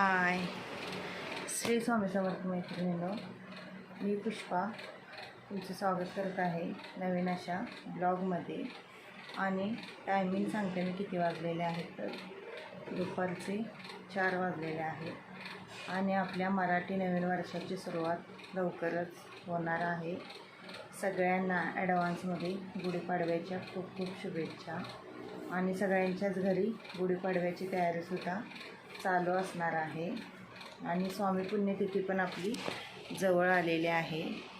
हाय श्री स्वामी समर्थ मैत्रिणींनो मी पुष्पा तुमचं स्वागत करत आहे नवीन अशा ब्लॉगमध्ये. आणि टायमिंग सांगते मी किती वाजलेले आहेत तर. दुपारचे चार वाजलेले आहेत. आणि आपल्या मराठी नवीन वर्षाची सुरुवात लवकरच होणार आहे. सगळ्यांना ॲडव्हान्समध्ये गुढीपाडव्याच्या खूप खूप शुभेच्छा. आणि सगळ्यांच्याच घरी गुढीपाडव्याची तयारीसुद्धा चालू असणार आहे. आणि स्वामी पुण्यतिथी पण आपली जवळ आलेली आहे.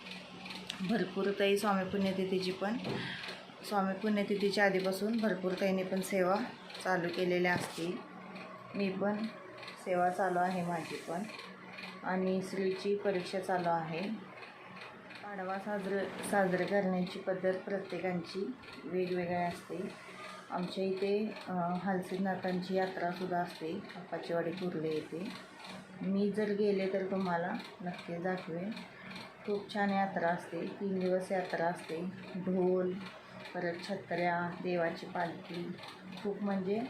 भरपूर ताई स्वामी पुण्यतिथीची पण स्वामी पुण्यतिथीच्या आधीपासून भरपूर ताईने पण सेवा चालू केलेल्या असतील. मी पण सेवा चालू आहे माझी पण. आणि स्त्रीची परीक्षा चालू आहे. पाडवा साजरं साजरं करण्याची पद्धत प्रत्येकांची वेगवेगळी असते. आमच्या इथे हालसीनाथांची यात्रासुद्धा असते. अप्पाचेवाडी कुर्ले येथे. मी जर गेले तर तुम्हाला नक्की दाखवेन. खूप छान यात्रा असते. तीन दिवस यात्रा असते. ढोल परत छत्र्या देवाची पालखी. खूप म्हणजे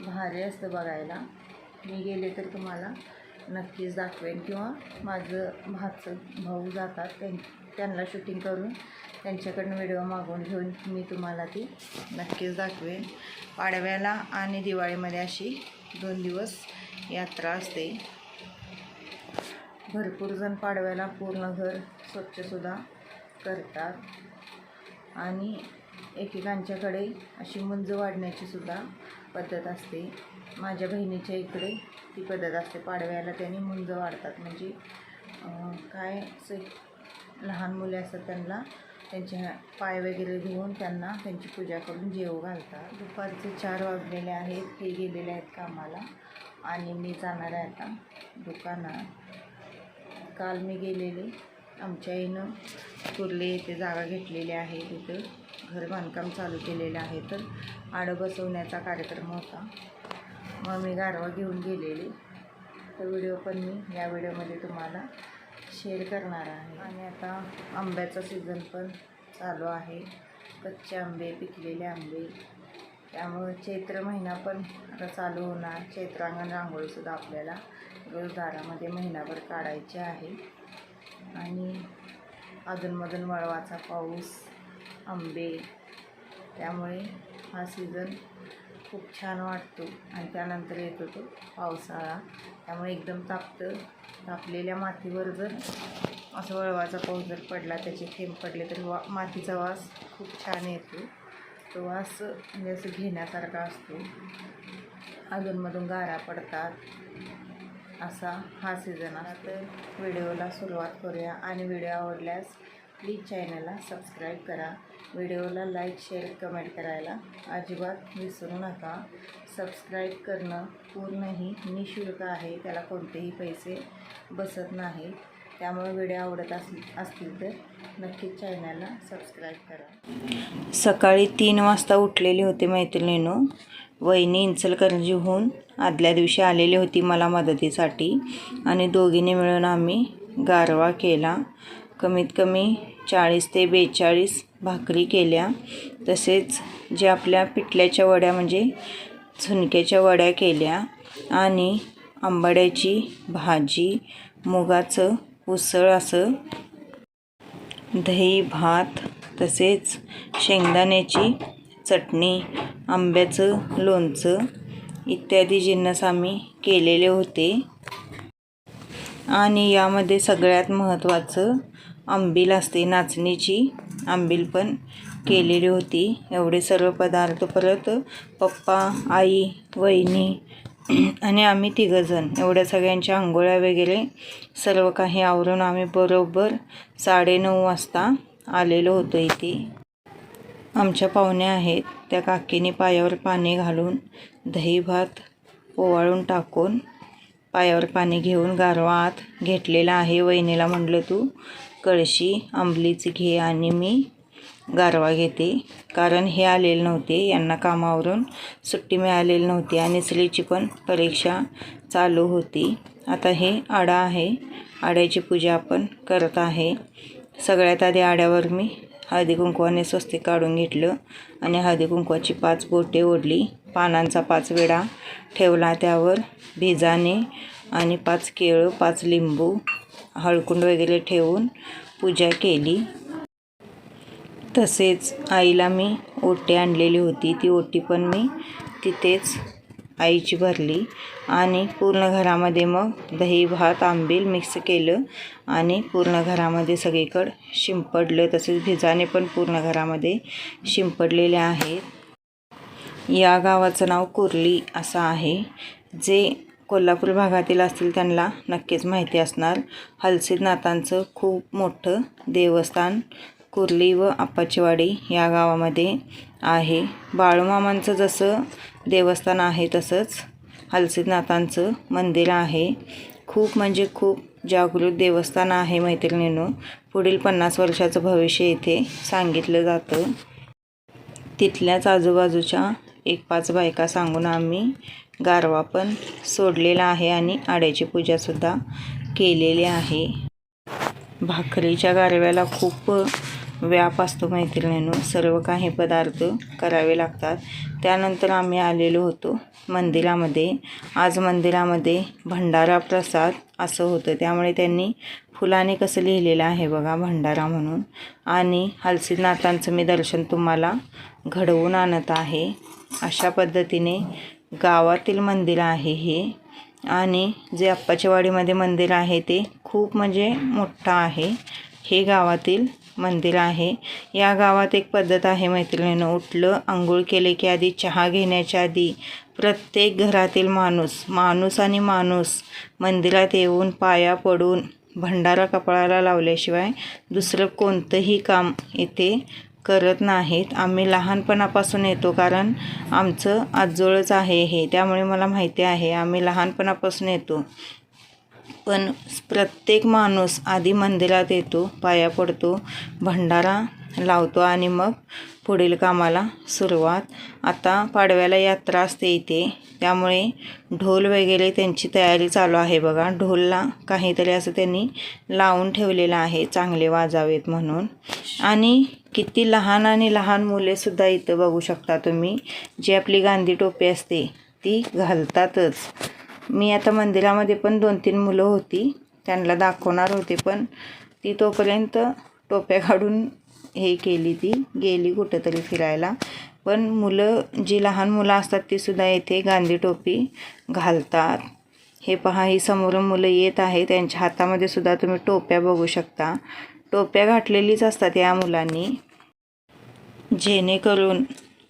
भारी असतं बघायला. मी गेले तर तुम्हाला नक्कीच दाखवेन. किंवा माझं भाचं भाऊ जातात त्यां त्यांना शूटिंग करून त्यांच्याकडनं व्हिडिओ मागवून घेऊन मी तुम्हाला ती नक्कीच दाखवेन. पाडव्याला आणि दिवाळीमध्ये अशी दोन दिवस यात्रा असते. भरपूर जण पाडव्याला पूर्ण घर स्वच्छसुद्धा करतात. आणि एकेकांच्याकडे अशी मुंज वाढण्याची सुद्धा पद्धत असते. माझ्या बहिणीच्या इकडे ती पद्धत असते. पाडव्याला त्यांनी मुंज वाढतात. म्हणजे काय असे लहान मुले असतात त्यांना त्यांच्या पाय वगैरे धुवून त्यांना त्यांची पूजा करून जेव घालतात. दुपारचे चार वाजलेले आहेत ते गेलेले आहेत कामाला. आणि मी जाणार आहे आता दुकानात. काल मी गेलेले. आमच्या आईनं कुर्ले येथे जागा घेतलेली आहे तिथं. घर बांधकाम चालू केलेलं आहे तर आडं बसवण्याचा कार्यक्रम होता. मग मी गारवा घेऊन गेलेले. तर व्हिडिओ पण मी या व्हिडिओमध्ये तुम्हाला शेअर करणार आहे. आणि आता आंब्याचा सीझन पण चालू आहे. कच्चे आंबे पिकलेले आंबे. त्यामुळे चैत्र महिना पण आता चालू होणार. चैत्रांगण रांगोळीसुद्धा आपल्याला रोजदारामध्ये महिनाभर काढायचे आहे. आणि अधूनमधून वळवाचा पाऊस आंबे. त्यामुळे हा सीझन खूप छान वाटतो. आणि त्यानंतर येतो तो पावसाळा. त्यामुळे एकदम तापतं तापलेल्या मातीवर जर असं वळवाचा पाऊस जर पडला त्याचे थेंब पडले तर वा मातीचा वास खूप छान येतो. तो वास म्हणजे असं घेण्यासारखा असतो. अधूनमधून गारा पडतात. असा हा सीझन आहे तर व्हिडिओला सुरुवात करूया. आणि व्हिडिओ आवडल्यास प्लीज चॅनलला सबस्क्राईब करा. व्हिडिओला लाईक शेअर कमेंट करायला अजिबात विसरू नका. सबस्क्राईब करणं पूर्णही निशुल्क आहे त्याला कोणतेही पैसे बसत नाही त्यामुळे व्हिडिओ आवडत अस असतील तर नक्कीच चॅनलला सबस्क्राईब करा. सकाळी तीन वाजता उठलेली होती मैत्रिणीनो. वहिनी इंचलकरंजीहून आदल्या दिवशी आलेली होती मला मदतीसाठी आणि दोघींनी मिळून आम्ही गारवा केला. कमीत कमी चाळीस ते बेचाळीस भाकरी केल्या. तसेच जे आपल्या पिठल्याच्या वड्या म्हणजे झुणक्याच्या वड्या केल्या आणि आंबाड्याची भाजी मुगाचं उसळ असं. दही भात तसेच शेंगदाण्याची चटणी आंब्याचं लोणचं इत्यादी जिन्नस आम्ही केलेले होते. आणि यामध्ये सगळ्यात महत्त्वाचं आंबील असते नाचणीची आंबील पण केलेली होती. एवढे सर्व पदार्थ परत पप्पा आई वहिनी आणि आम्ही तिघंजण एवढ्या सगळ्यांच्या आंघोळ्या वगैरे सर्व काही आवरून आम्ही बरोबर साडेनऊ वाजता आलेलो होतो इथे. आमच्या पाहुण्या आहेत त्या काकीने पायावर पाणी घालून दही भात ओवाळून टाकून पायावर पाणी घेऊन गारवा आत घेतलेला आहे. वहिनीला म्हटलं तू कळशी आंबलीची घे आणि मी गारवा घेते. कारण हे आलेले नव्हते यांना कामावरून सुट्टी मिळालेली नव्हती आणि स्त्रीची पण परीक्षा चालू होती. आता हे आडा आहे. आड्याची पूजा आपण करत आहे. सगळ्यात आधी आड्यावर मी हळदी कुंकवाने स्वस्ती काढून घेतलं आणि हळदी कुंकवाची पाच बोटे ओढली. पानांचा पाच वेळा ठेवला त्यावर भिजाने आणि पाच केळं पाच लिंबू हळकुंड वगैरे ठेवून पूजा केली. तसेच आईला मी ओटी आणलेली होती. ती ओटी पण मी तिथेच आईची भरली आणि पूर्ण घरामध्ये मग दही भात आंबील मिक्स केलं आणि पूर्ण घरामध्ये सगळीकडं शिंपडलं. तसेच भिजाने पण पूर्ण घरामध्ये शिंपडलेले आहेत. या गावाचं नाव कुर्ली असं आहे. जे कोल्हापूर भागातील असतील त्यांना नक्कीच माहिती असणार. हलसीदनाथांचं खूप मोठं देवस्थान कुर्ली व आप्पाचीवाडी या गावामध्ये आहे. बाळूमामांचं जसं देवस्थान आहे तसंच हलसीदनाथांचं मंदिर आहे. खूप म्हणजे खूप जागृत देवस्थान आहे मैत्रिणींनो. पुढील पन्नास वर्षाचं भविष्य येथे सांगितलं जातं. तिथल्याच आजूबाजूच्या एक पाच बायका सांगून आम्ही गारवा पण सोडलेला आहे आणि आड्याची पूजासुद्धा केलेली आहे. भाकरीच्या गारव्याला खूप व्याप असतो मैत्रिणींनो. सर्व काही पदार्थ करावे लागतात. त्यानंतर आम्ही आलेलो होतो मंदिरामध्ये. आज मंदिरामध्ये भंडारा प्रसाद असं होतं. त्यामुळे त्यांनी फुलाने कसं लिहिलेलं आहे बघा भंडारा म्हणून. आणि हलसीनाथांचं मी दर्शन तुम्हाला घडवून आणत आहे. अशा पद्धतीने गावातील मंदिर आहे हे. आणि जे अप्पाच्यावाडीमध्ये मंदिर आहे ते खूप म्हणजे मोठं आहे. हे गावातील मंदिर आहे. या गावात एक पद्धत आहे मैत्रिणीनं. उठलं आंघोळ केले की आधी चहा घेण्याच्या आधी प्रत्येक घरातील माणूस माणूस आणि माणूस मंदिरात येऊन पाया पडून भंडारा कपाळाला लावल्याशिवाय दुसरं कोणतंही काम इथे करत नाहीत. आम्ही लहानपणापासून येतो कारण आमचं आजोळच आहे हे. त्यामुळे मला माहिती आहे आम्ही लहानपणापासून येतो. पण प्रत्येक माणूस आधी मंदिरात येतो पाया पडतो भंडारा लावतो आणि मग पुढील कामाला सुरुवात. आता पाडव्याला यात्रा असते इथे. त्यामुळे ढोल वगैरे त्यांची तयारी चालू आहे बघा. ढोलला काहीतरी असं त्यांनी लावून ठेवलेलं आहे चांगले वाजावेत म्हणून. आणि किती लहान आणि लहान मुलेसुद्धा इथं बघू शकता तुम्ही. जी आपली गांधी टोपी असते ती घालतातच. मी आता मंदिरामध्ये पण दोन तीन मुलं होती. त्यांना दाखवणार होते पण ती तोपर्यंत टोप्या काढून हे केली ती. गेली कुठंतरी फिरायला. पण मुलं जी लहान मुलं असतात तीसुद्धा येथे गांधी टोपी घालतात. हे पहा ही समोरून मुलं येत आहे त्यांच्या हातामध्ये सुद्धा तुम्ही टोप्या बघू शकता. टोप्या घातलेलीच असतात या मुलांनी. जेणेकरून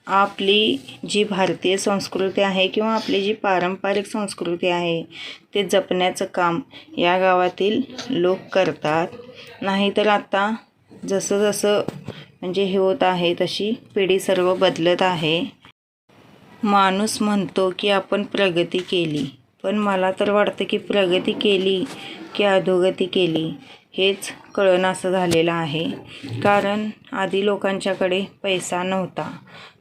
आपली जी भारतीय संस्कृती आहे किंवा आपली जी पारंपरिक संस्कृती आहे ते जपण्याचं काम या गावातील लोक करतात. नाहीतर आता जसं जसं म्हणजे हे होत आहे तशी पिढी सर्व बदलत आहे. माणूस म्हणतो की आपण प्रगती केली पण मला तर वाटतं की प्रगती केली की अधोगती केली हेच असं झालेलं आहे. कारण आधी लोकांच्याकडे पैसा नव्हता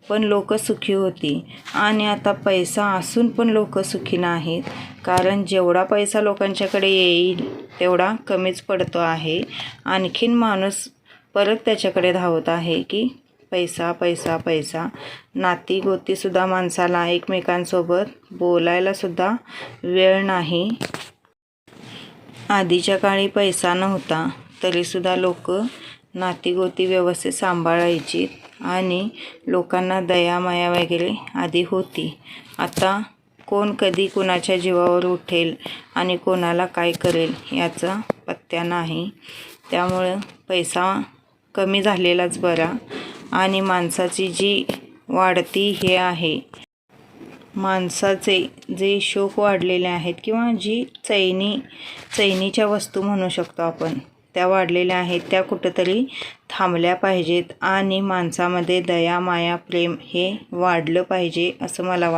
पण लोक सुखी होती. आणि आता पैसा असून पण लोक सुखी नाहीत. कारण जेवढा पैसा लोकांच्याकडे येईल तेवढा कमीच पडतो आहे. आणखीन माणूस परत त्याच्याकडे धावत आहे की पैसा पैसा पैसा. नाती गोतीसुद्धा माणसाला एकमेकांसोबत बोलायलासुद्धा वेळ नाही. आधीच्या काळी पैसा नव्हता तरीसुद्धा लोक नातीगोती व्यवस्थित सांभाळायची आणि लोकांना दयामाया वगैरे आधी होती. आता कोण कधी कुणाच्या जीवावर उठेल आणि कोणाला काय करेल याचा पत्त्या नाही. त्यामुळं पैसा कमी झालेलाच बरा आणि माणसाची जी वाढती हे आहे माणसाचे जे शोक वाढलेले आहेत किंवा जी चैनी चैनीच्या वस्तू म्हणू शकतो आपण त्या वाढलेल्या आहेत त्या कुठंतरी थांबल्या पाहिजेत आणि माणसामध्ये दया माया प्रेम हे वाढलं पाहिजे असं मला वाटतं.